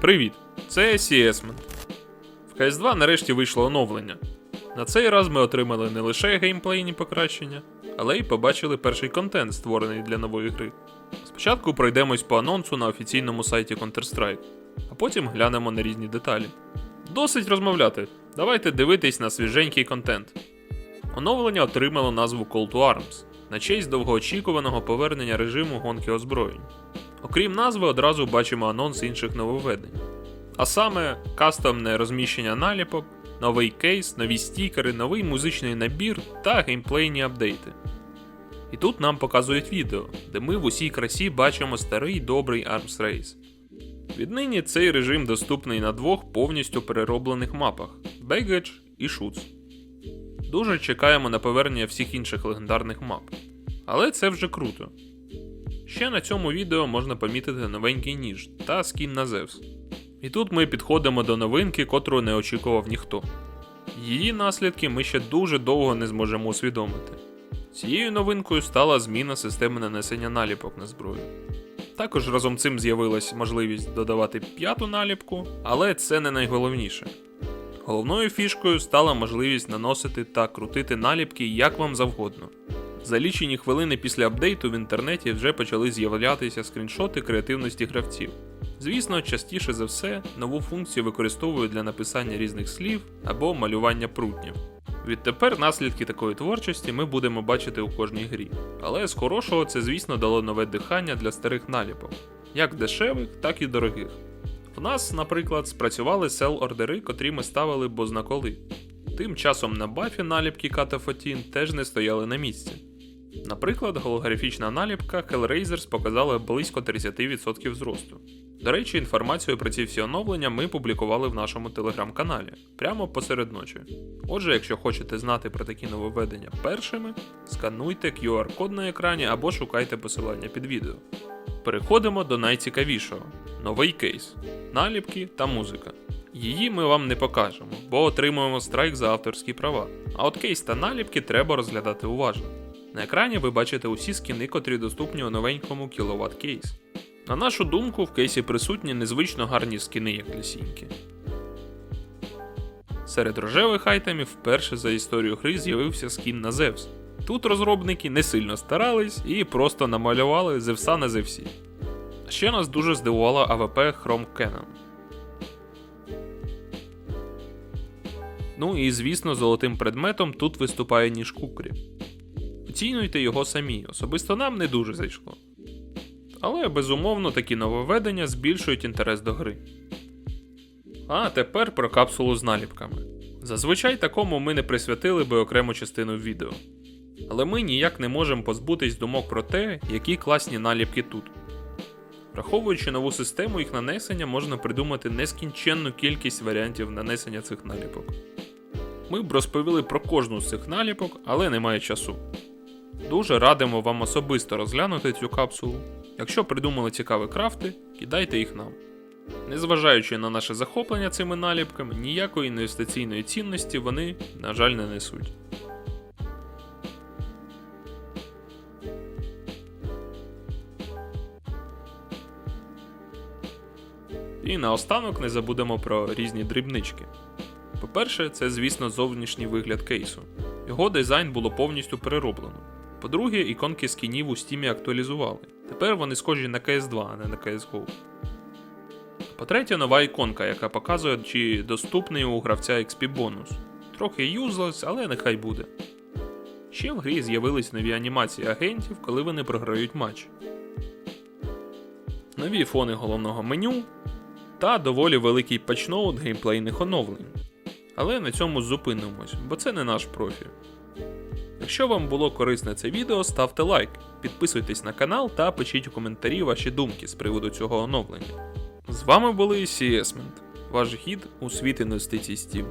Привіт! Це CSMan. В CS2 нарешті вийшло оновлення. На цей раз ми отримали не лише геймплейні покращення, але й побачили перший контент, створений для нової гри. Спочатку пройдемось по анонсу на офіційному сайті Counter-Strike, а потім глянемо на різні деталі. Досить розмовляти. Давайте дивитись на свіженький контент. Оновлення отримало назву Call to Arms на честь довгоочікуваного повернення режиму гонки озброєнь. Окрім назви, одразу бачимо анонс інших нововведень. А саме кастомне розміщення наліпок, новий кейс, нові стікери, новий музичний набір та геймплейні апдейти. І тут нам показують відео, де ми в усій красі бачимо старий добрий Arms Race. Віднині цей режим доступний на двох повністю перероблених мапах Baggage і Shoots. Дуже чекаємо на повернення всіх інших легендарних мап. Але це вже круто. Ще на цьому відео можна помітити новенький ніж та скін на Зевс. І тут ми підходимо до новинки, котру не очікував ніхто. Її наслідки ми ще дуже довго не зможемо усвідомити. Цією новинкою стала зміна системи нанесення наліпок на зброю. Також разом цим з'явилась можливість додавати п'яту наліпку, але це не найголовніше. Головною фішкою стала можливість наносити та крутити наліпки як вам завгодно. За лічені хвилини після апдейту в інтернеті вже почали з'являтися скріншоти креативності гравців. Звісно, частіше за все нову функцію використовують для написання різних слів або малювання прутнів. Відтепер наслідки такої творчості ми будемо бачити у кожній грі. Але з хорошого це, звісно, дало нове дихання для старих наліпок, як дешевих, так і дорогих. В нас, наприклад, спрацювали сел-ордери, котрі ми ставили бознаколи. Тим часом на бафі наліпки Kata Фотін теж не стояли на місці. Наприклад, голографічна наліпка Hellraisers показала близько 30% зросту. До речі, інформацію про ці всі оновлення ми публікували в нашому телеграм-каналі прямо посеред ночі. Отже, якщо хочете знати про такі нововведення першими, скануйте QR-код на екрані або шукайте посилання під відео. Переходимо до найцікавішого новий кейс, наліпки та музика. Її ми вам не покажемо, бо отримуємо страйк за авторські права. А от кейс та наліпки треба розглядати уважно. На екрані ви бачите усі скіни, котрі доступні у новенькому Kilowatt кейс. На нашу думку, в кейсі присутні незвично гарні скіни, як для сіньки. Серед рожевих айтемів вперше за історію гри з'явився скін на Зевс. Тут розробники не сильно старались і просто намалювали Зевса на Зевсі. Ще нас дуже здивувала АВП Chrome Cannon. Ну і звісно, золотим предметом тут виступає ніж Кукрі. Оцінюйте його самі, особисто нам не дуже зайшло. Але безумовно такі нововведення збільшують інтерес до гри. А тепер про капсулу з наліпками. Зазвичай такому ми не присвятили би окрему частину відео. Але ми ніяк не можемо позбутись думок про те, які класні наліпки тут. Враховуючи нову систему їх нанесення, можна придумати нескінченну кількість варіантів нанесення цих наліпок. Ми б розповіли про кожну з цих наліпок, але немає часу. Дуже радимо вам особисто розглянути цю капсулу. Якщо придумали цікаві крафти, кидайте їх нам. Незважаючи на наше захоплення цими наліпками, ніякої інвестиційної цінності вони, на жаль, не несуть. І наостанок не забудемо про різні дрібнички. По-перше, це, звісно, зовнішній вигляд кейсу. Його дизайн було повністю перероблено. По-друге, іконки скінів у стімі актуалізували. Тепер вони схожі на CS2, а не на CSGO. По-третє, нова іконка, яка показує, чи доступний у гравця XP бонус. Трохи юзлес, але нехай буде. Ще в грі з'явились нові анімації агентів, коли вони програють матч. Нові фони головного меню та доволі великий патчноут геймплейних оновлень. Але на цьому зупинимось, бо це не наш профіль. Якщо вам було корисне це відео, ставте лайк, підписуйтесь на канал та пишіть у коментарі ваші думки з приводу цього оновлення. З вами були CSMent, ваш гід у світ інвестицій Steam.